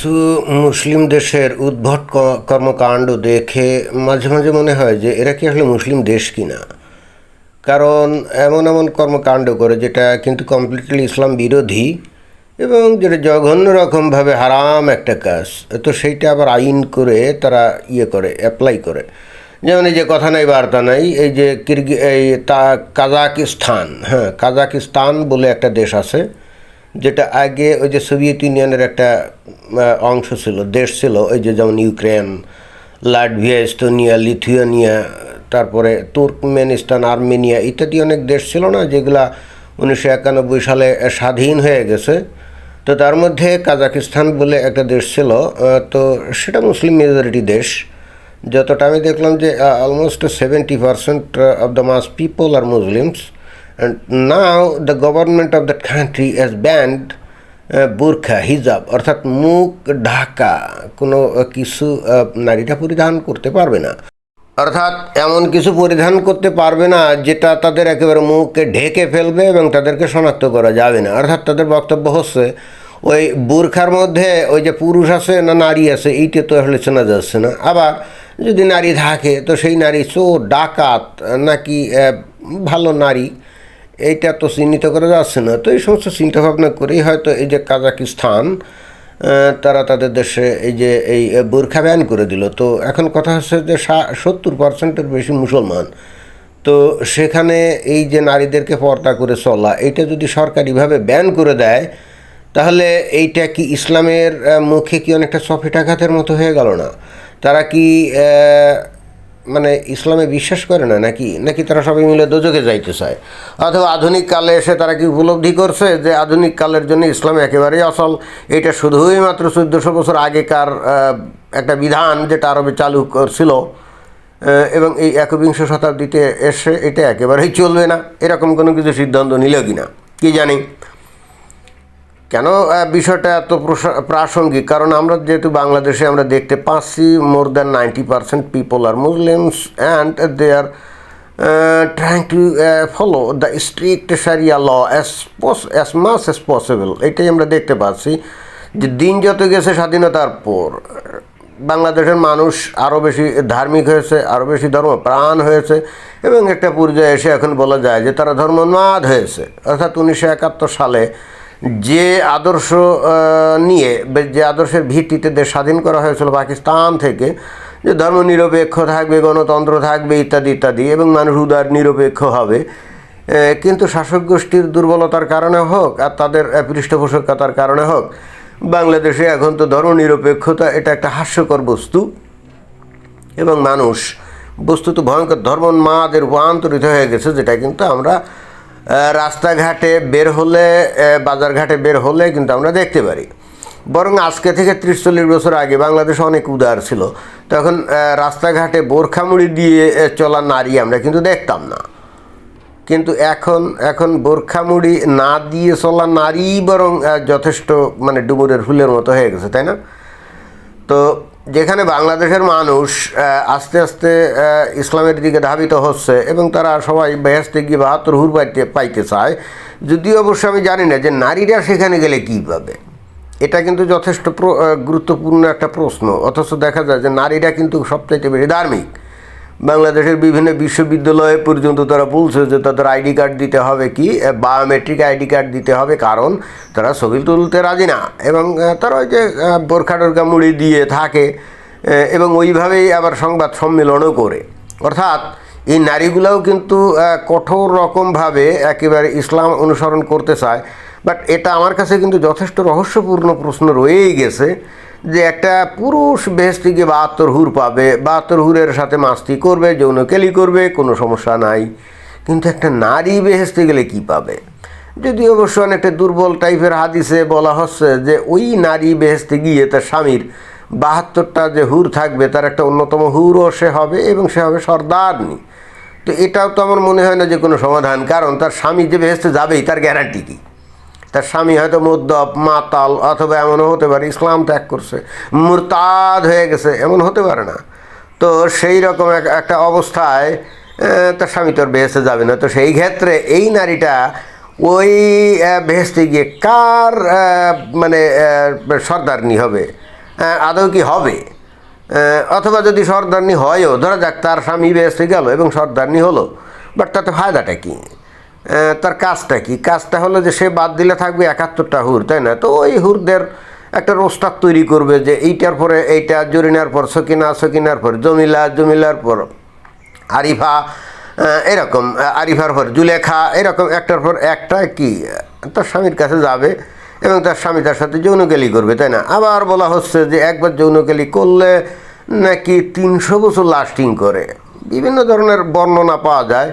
কিছু মুসলিম দেশের উদ্ভট কর্মকাণ্ড দেখে মাঝে মাঝে মনে হয় যে এরা কি আসলে মুসলিম দেশ কিনা। কারণ এমন এমন কর্মকাণ্ড করে যেটা কিন্তু কমপ্লিটলি ইসলাম বিরোধী এবং যেটা জঘন্য রকমভাবে হারাম একটা কাজ। তো সেইটা আবার আইন করে তারা ইয়ে করে অ্যাপ্লাই করে। যেমন এই যে কথা নাই, বার্তা নাই, এই যে কিরগি এই তা কাজাকিস্তান হ্যাঁ কাজাকিস্তান বলে একটা দেশ আছে। যেটা আগে ওই যে সোভিয়েত ইউনিয়নের একটা অংশ ছিল, দেশ ছিল, ওই যে যেমন ইউক্রেন, লাটভিয়া, এস্তোনিয়া, লিথুয়ানিয়া, তারপরে তুর্কমেনিস্তান, আর্মেনিয়া ইত্যাদি অনেক দেশ ছিল না যেগুলা উনিশশো একানব্বই সালে স্বাধীন হয়ে গেছে। তো তার মধ্যে কাজাকিস্তান বলে একটা দেশ ছিল তো সেটা মুসলিম মেজরিটি দেশ। যতটা আমি দেখলাম যে almost seventy percent of the mass people are Muslims and now the government of that country has banned uh, বুরখা হিজাব অর্থাৎ মুখ ঢাকা কোনো আহ, কিছু আহ, নারীরা পরিধান করতে পারবে না। অর্থাৎ এমন কিছু পরিধান করতে পারবে না যেটা তাদের একেবারে মুখকে ঢেকে ফেলবে এবং তাদেরকে শনাক্ত করা যাবে না। অর্থাৎ তাদের বক্তব্য হচ্ছে ওই বুরখার মধ্যে ওই যে পুরুষ আছে না নারী আছে এইটা তো আসলে চেনা যাচ্ছে না। আবার যদি নারী থাকে তো সেই নারী চোর ডাকাত নাকি ভালো নারী এইটা তো চিহ্নিত করা যাচ্ছে না। তো এই সমস্ত চিন্তাভাবনা করেই হয়তো এই যে কাজাকিস্তান তারা তাদের দেশে এই যে এই বোরখা ব্যান করে দিল। তো এখন কথা হচ্ছে যে সত্তর পার্সেন্টের বেশি মুসলমান। তো সেখানে এই যে নারীদেরকে পর্দা করে চলা, এইটা যদি সরকারিভাবে ব্যান করে দেয়, তাহলে এইটা কি ইসলামের মুখে কি অনেকটা সফেটাঘাতের মতো হয়ে গেল না? তারা কি মানে ইসলামে বিশ্বাস করে না নাকি? নাকি তারা সবাই মিলে দোজকে যাইতে চায়? অথবা আধুনিক কালে এসে তারা কি উপলব্ধি করছে যে আধুনিক কালের জন্য ইসলাম একেবারেই অসল এটা শুধুই মাত্র চোদ্দোশো বছর আগেকার একটা বিধান যেটা আরবে চালু করছিল এবং এই একবিংশ শতাব্দীতে এসে এটা একেবারেই চলবে না। এরকম কোনো কিছু সিদ্ধান্ত নিল কি না কি জানি। কেন বিষয়টা এত প্রসা- প্রাসঙ্গিক? কারণ আমরা যেহেতু বাংলাদেশে আমরা দেখতে পাচ্ছি more than ninety percent people are Muslims and they are trying to follow the strict Sariya law as as much as possible এটাই আমরা দেখতে পাচ্ছি যে দিন যত গেছে, স্বাধীনতার পর, বাংলাদেশের মানুষ আরও বেশি ধার্মিক হয়েছে আরও বেশি ধর্ম প্রাণ হয়েছে এবং একটা পর্যায়ে এসে এখন বলা যায় যে তারা ধর্মোন্মাদ হয়েছে। অর্থাৎ উনিশশো একাত্তর সালে যে আদর্শ নিয়ে যে আদর্শের ভিত্তিতে দেশ স্বাধীন করা হয়েছিল পাকিস্তান থেকে, যে ধর্মনিরপেক্ষ থাকবে, গণতন্ত্র থাকবে, ইত্যাদি ইত্যাদি, এবং মানুষ উদার, নিরপেক্ষ হবে কিন্তু শাসক গোষ্ঠীর দুর্বলতার কারণে হোক, আর তাদের পৃষ্ঠপোষকতার কারণে হোক, বাংলাদেশে এখন তো ধর্মনিরপেক্ষতা এটা একটা হাস্যকর বস্তু, এবং মানুষ বস্তুত ভয়ঙ্কর ধর্মোন্মাদে রূপান্তরিত হয়ে গেছে, যেটা কিন্তু আমরা রাস্তাঘাটে বের হলে বাজারঘাটে বের হলে কিন্তু আমরা দেখতে পারি। বরং আজকে থেকে ত্রিশ চল্লিশ বছর আগে বাংলাদেশ অনেক উদার ছিল। তখন রাস্তাঘাটে বোরখামুড়ি দিয়ে চলা নারী আমরা কিন্তু দেখতাম না। কিন্তু এখন এখন বোরখামুড়ি না দিয়ে চলা নারী বরং যথেষ্ট মানে ডুমুরের ফুলের মতো হয়ে গেছে, তাই না? তো যেখানে বাংলাদেশের মানুষ আস্তে আস্তে ইসলামের দিকে ধাবিত হচ্ছে এবং তারা সবাই বেহেস্তে গিয়ে বা হুর পাইতে পাইতে চায়, যদিও অবশ্য আমি জানি না যে নারীরা সেখানে গেলে কী পাবে। এটা কিন্তু যথেষ্ট গুরুত্বপূর্ণ একটা প্রশ্ন, অথচ দেখা যায় যে নারীরা কিন্তু সবচাইতে বেশি ধার্মিক। বাংলাদেশের বিভিন্ন বিশ্ববিদ্যালয়ে পর্যন্ত তারা বলছে যে তাদের আইডি কার্ড দিতে হবে কি? বায়োমেট্রিক আইডি কার্ড দিতে হবে, কারণ তারা ছবি তুলতে রাজি না। এবং তারা ওই যে বোরখা টোরখা মুড়ি দিয়ে থাকে এবং ওইভাবেই আবার সংবাদ সম্মেলনও করে। অর্থাৎ এই নারীগুলোও কিন্তু কঠোর রকমভাবে একেবারে ইসলাম অনুসরণ করতে চায়। বাট এটা আমার কাছে কিন্তু যথেষ্ট রহস্যপূর্ণ প্রশ্ন রয়েই গেছে। যে একটা পুরুষ বেহেস্তি গিয়ে বাহাত্তর হুর পাবে, বাহাত্তর হুরের সাথে মাস্তি করবে যৌনকেলি করবে, কোনো সমস্যা নাই। কিন্তু একটা নারী বেহেস্তে গেলে কি পাবে? যদি অবশ্য অনেকটা দুর্বল টাইপের হাদিসে বলা হচ্ছে যে ওই নারী বেহেস্তে গিয়ে তার স্বামীর বাহাত্তরটা যে হুর থাকবে, তার একটা অন্যতম হুরও সে হবে এবং সে হবে সর্দারনি। তো এটাও তো আমার মনে হয় না যে কোনো সমাধান, কারণ তার স্বামী যে বেহেস্তে যাবেই, তার গ্যারান্টি কী? তার স্বামী হয়তো মদ্যপ মাতাল অথবা এমনও হতে পারে, ইসলাম ত্যাগ করছে, মুরতাদ হয়ে গেছে, এমন হতে পারে না। তো সেই রকম এক- একটা অবস্থায় তার স্বামী তোর বেহেস্তে যাবে না। তো সেই ক্ষেত্রে এই নারীটা ওই বেহেস্তে গিয়ে কার মানে সর্দারনি হবে? আদৌ কি হবে? অথবা যদি সর্দারনি হয়ও, ধরা যাক তার স্বামী বেসে গেল এবং সর্দারনি হলো, বাট তাতে ফায়দাটা কি? তার কাজটা কি? কাজটা হলো যে সে বাদ দিলে থাকবে একাত্তরটা হুর, তাই না? তো ওই হুরদের একটা রোস্টার তৈরি করবে যে এইটার পরে এইটা, জরিনার পর, সকিনা, সকিনার পর, জমিলা, জমিলার পর, আরিফা এরকম আরিফার পর, জুলেখা, এরকম একটার পর একটা কি? তার স্বামীর কাছে যাবে এবং তার স্বামী তার সাথে যৌনকেলি করবে, তাই না? আবার বলা হচ্ছে যে একবার যৌনকেলি করলে নাকি তিনশো বছর লাস্টিং করে। বিভিন্ন ধরনের বর্ণনা পাওয়া যায়।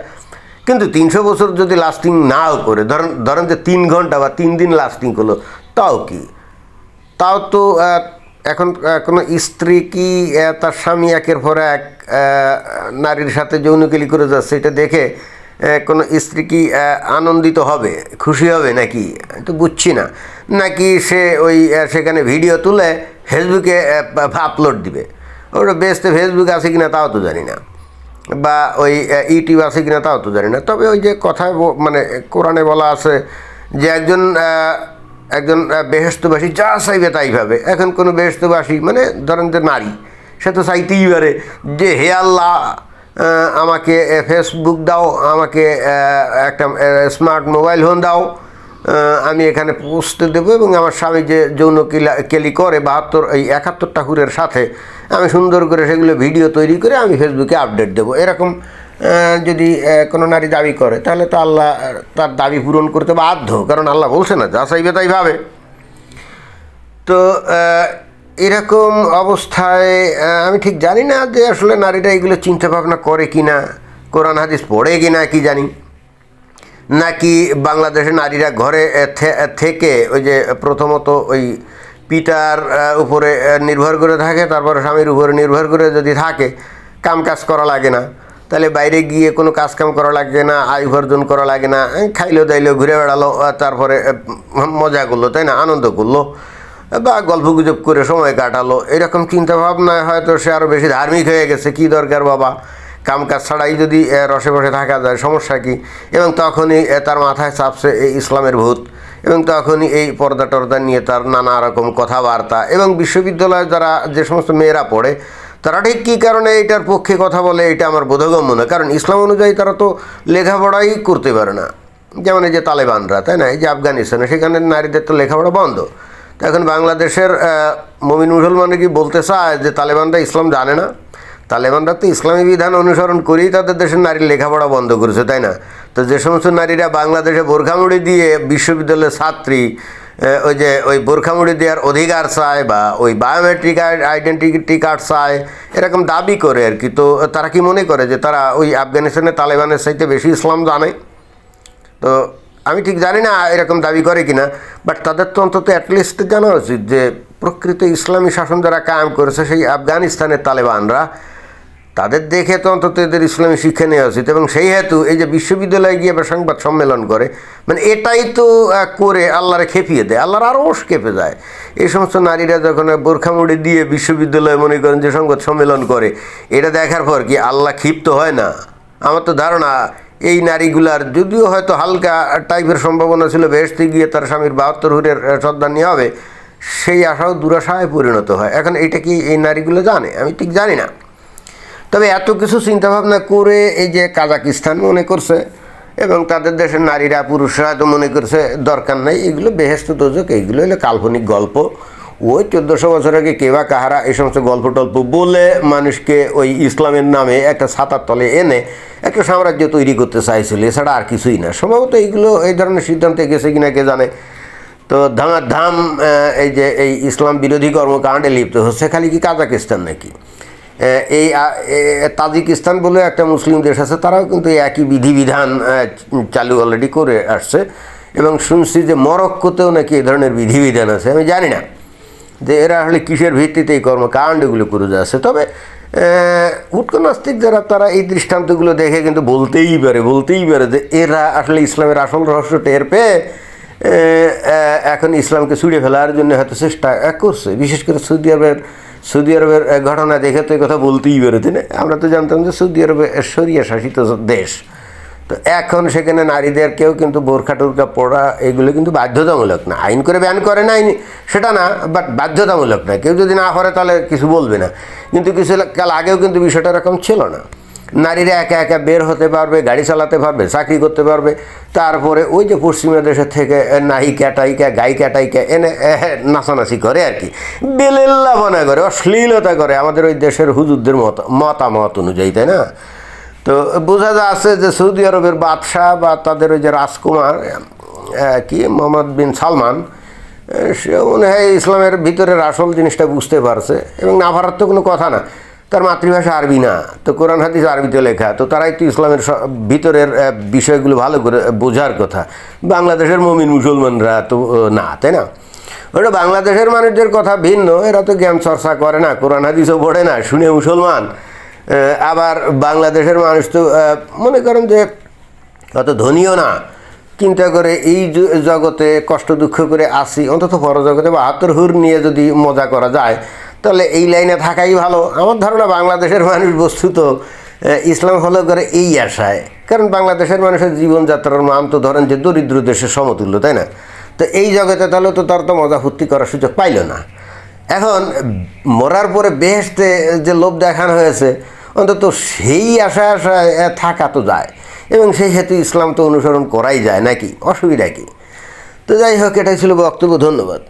কিন্তু তিনশো বছর যদি লাস্টিং নাও করে, ধরেন ধরেন যে তিন ঘণ্টা বা তিন দিন লাস্টিং করল, তাও কি? তাও তো এখন কোনো স্ত্রী কি তার স্বামী একের পর এক নারীর সাথে যৌনকেলি করে যাচ্ছে, এটা দেখে কোনো স্ত্রী কি আনন্দিত হবে, খুশি হবে নাকি? তো বুঝছি না। নাকি সে ওই সেখানে ভিডিও তুলে ফেসবুকে আপলোড দিবে? ওটা বেসতে ফেসবুক আছে কিনা তাও তো জানি না। বা ওই ইউটিউব আছে কিনা তাও তো জানি না। তবে ওই যে কথায় মানে কোরআনে বলা আছে যে একজন একজন বেহেস্তবাসী যা চাইবে তাই পাবে এখন কোনো বেহেস্তবাসী মানে ধরেন যে নারী, সে তো চাইতেই পারে যে, হে আল্লাহ আমাকে ফেসবুক দাও, আমাকে একটা স্মার্ট মোবাইল ফোন দাও আমি এখানে পোস্ট দেবো এবং আমার স্বামী যে যৌন কিলা- কেলি করে বাহাত্তর, এই একাত্তর ঠাকুরের সাথে আমি সুন্দর করে সেগুলো ভিডিও তৈরি করে আমি ফেসবুকে আপডেট দেবো। এরকম যদি কোনো নারী দাবি করে, তাহলে তো আল্লাহ, তার দাবি পূরণ করতে বাধ্য, কারণ আল্লাহ বলছে না, যা চাইবে তাই ভাবে। তো এরকম অবস্থায় আমি ঠিক জানি না যে আসলে নারীরা এগুলো চিন্তা ভাবনা করে কি না কোরআন, হাদিস পড়ে কি না কি জানি। নাকি বাংলাদেশের নারীরা ঘরে থেকে ওই যে প্রথমত ওই পিতার উপরে নির্ভর করে থাকে, তারপরে স্বামীর উপরে নির্ভর করে যদি থাকে কাম কাজ করা লাগে না। তাহলে বাইরে গিয়ে কোনো কাজ কাম করা লাগে না, আয় উপার্জন করা লাগে না খাইলো, দাইলো, ঘুরে বেড়ালো তারপরে মজা করল, তাই না? আনন্দ করল বা গল্প গুজব করে সময় কাটালো, এরকম চিন্তা ভাবনায় হয়তো সে আরও বেশি ধার্মিক হয়ে গেছে, কী দরকার বাবা? কাম কাজ ছাড়াই যদি রসে বসে থাকা যায়, সমস্যা কি? এবং তখনই তার মাথায় চাপছে এই ইসলামের ভূত। এবং তখনই এই পর্দা টর্দা নিয়ে তার নানা রকম কথাবার্তা। এবং বিশ্ববিদ্যালয়ে যারা যে সমস্ত মেয়েরা পড়ে, তারা ঠিক কী কারণে এটার পক্ষে কথা বলে, এটা আমার বোধগম্য না কারণ ইসলাম অনুযায়ী তারা তো লেখাপড়াই করতে পারে না। যেমন এই যে তালেবানরা, তাই না? এই যে আফগানিস্তানে, সেখানে নারীদের তো লেখাপড়া বন্ধ। তো এখন বাংলাদেশের মমিন মুসলমানে কি বলতে চায় যে তালেবানরা ইসলাম জানে না? তালেবানরা তো ইসলামী বিধান অনুসরণ করেই তাদের দেশের নারীর লেখাপড়া বন্ধ করেছে, তাই না? তো যে সমস্ত নারীরা বাংলাদেশে বোরখামুড়ি দিয়ে বিশ্ববিদ্যালয়ের ছাত্রী ওই যে ওই বোরখামুড়ি দেওয়ার অধিকার চায় বা ওই বায়োমেট্রিক আইডেন্টিটি কার্ড চায়, এরকম দাবি করে আর কি। তো তারা কি মনে করে যে তারা ওই আফগানিস্তানের তালেবানের চাইতে বেশি ইসলাম জানে? তো আমি ঠিক জানি না এরকম দাবি করে কিনা বাট তাদের তো অন্তত অ্যাটলিস্ট জানা উচিত যে প্রকৃত ইসলামী শাসন যারা কায়েম করেছে সেই আফগানিস্তানের তালেবানরা তাদের দেখে তো অন্তত এদের ইসলামী শিক্ষা নেওয়া উচিত এবং সেই হেতু এই যে বিশ্ববিদ্যালয়ে গিয়ে আবার সংবাদ সম্মেলন করে মানে এটাই তো করে আল্লাহরে খেপিয়ে দেয়, আল্লাহর আরও খেপে যায়। এই সমস্ত নারীরা যখন বোরখামুড়ি দিয়ে বিশ্ববিদ্যালয়ে মনে করেন যে সংবাদ সম্মেলন করে, এটা দেখার পর কি আল্লাহ ক্ষিপ্ত হয় না? আমার তো ধারণা, এই নারীগুলার যদিও হয়তো হালকা টাইপের সম্ভাবনা ছিল বেহেস্তে গিয়ে তার স্বামীর বাহাত্তর হুরের শ্রদ্ধান্নি হবে, সেই আশাও দুরাশায় পরিণত হয়। এখন এটা কি এই নারীগুলো জানে? আমি ঠিক জানি না। তবে এত কিছু চিন্তাভাবনা করে এই যে কাজাকিস্তান মনে করছে, এবং তাদের দেশের নারীরা, পুরুষরা তো মনে করছে দরকার নাই, এগুলো বেহেস্ত দোজক এইগুলো হলো কাল্পনিক গল্প। ওই চোদ্দোশো বছর আগে কেবা কাহারা এই সমস্ত গল্প টল্প বলে মানুষকে ওই ইসলামের নামে একটা ছাতার তলে এনে একটা সাম্রাজ্য তৈরি করতে চাইছিল, এছাড়া আর কিছুই না। সম্ভবত এইগুলো এই ধরনের সিদ্ধান্তে গেছে কিনা কে জানে। তো ধামার ধাম এই যে এই ইসলাম বিরোধী কর্মকাণ্ডে লিপ্ত হচ্ছে, খালি কি কাজাকিস্তান নাকি? এই তাজিকিস্তান বলে একটা মুসলিম দেশ আছে তারাও কিন্তু একই বিধিবিধান চালু অলরেডি করে আসছে। এবং শুনছি যে মরক্কোতেও নাকি এই ধরনের বিধিবিধান আছে আমি জানি না যে এরা আসলে কিসের ভিত্তিতে এই কর্মকাণ্ডগুলো করে যাচ্ছে। তবে উৎকনাস্তিক যারা তারা এই দৃষ্টান্তগুলো দেখে কিন্তু বলতেই পারে বলতেই পারে যে এরা আসলে ইসলামের আসল রহস্য টের পেয়ে এ, এ, এখন ইসলামকে ছুড়ে ফেলার জন্য হয়তো চেষ্টা করছে। বিশেষ করে সৌদি আরবের সৌদি আরবের ঘটনা দেখে তো এই কথা বলতেই পারে তাই না আমরা তো জানতাম যে সৌদি আরবে সরিয়া শাসিত দেশ। তো এখন সেখানে নারীদের কেউ কিন্তু বোরখা টোরখা পড়া এগুলো কিন্তু বাধ্যতামূলক না। আইন করে ব্যান করে না আইন সেটা না বাট বাধ্যতামূলক না। কেউ যদি না করে তাহলে কিছু বলবে না। কিন্তু কিছু কাল আগেও কিন্তু বিষয়টা এরকম ছিল না। নারীরা একা একা বের হতে পারবে, গাড়ি চালাতে পারবে, চাকরি করতে পারবে। তারপরে ওই যে পশ্চিমা দেশের থেকে নায়িকা টাইকা গায়িকা টাইকা এনে নাচানাচি করে আর কি। বেলেল্লাপনা করে, অশ্লীলতা করে। আমাদের ওই দেশের হুজুরদের মত, মতামত অনুযায়ী, তাই না? তো বোঝা যাচ্ছে যে সৌদি আরবের বাদশাহ বা তাদের ওই যে রাজকুমার কি, মোহাম্মদ বিন সালমান সে মনে হয় ইসলামের ভিতরের আসল জিনিসটা বুঝতে পারছে। এবং না পারার তো কোনো কথা না। তার মাতৃভাষা আরবি না। তো কোরআন হাদিস আরবিতে লেখা। তো তারাই তো ইসলামের ভিতরের বিষয়গুলো ভালো করে বোঝার কথা। বাংলাদেশের মমিন মুসলমানরা তো না, তাই না? ওটা বাংলাদেশের মানুষদের কথা ভিন্ন। এরা তো জ্ঞান চর্চা করে না, কোরআন হাদিসও পড়ে না, শুনে মুসলমান। আবার বাংলাদেশের মানুষ তো মনে করেন যে অত ধনীও না। চিন্তা করে এই জগতে কষ্ট দুঃখ করে আসি, অন্তত পরজগতে বাহাত্তর হুর নিয়ে যদি মজা করা যায় তাহলে এই লাইনে থাকাই ভালো। আমার ধারণা বাংলাদেশের মানুষ বস্তুত ইসলাম ফলো করে এই আশায়। কারণ বাংলাদেশের মানুষের জীবনযাত্রার মান তো ধরেন যে দরিদ্র দেশের সমতুল্য, তাই না? তো এই জগতে তাহলে তো তার তো মজা ফুর্তি করার সুযোগ পাইল না। এখন মরার পরে বেহেস্তে যে লোভ দেখানো হয়েছে, অন্তত সেই আশা আশায় থাকা তো যায়। এবং সেই হেতু ইসলাম তো অনুসরণ করাই যায় নাকি? অসুবিধা কি? তো যাই হোক, এটাই ছিল বক্তব্য, ধন্যবাদ।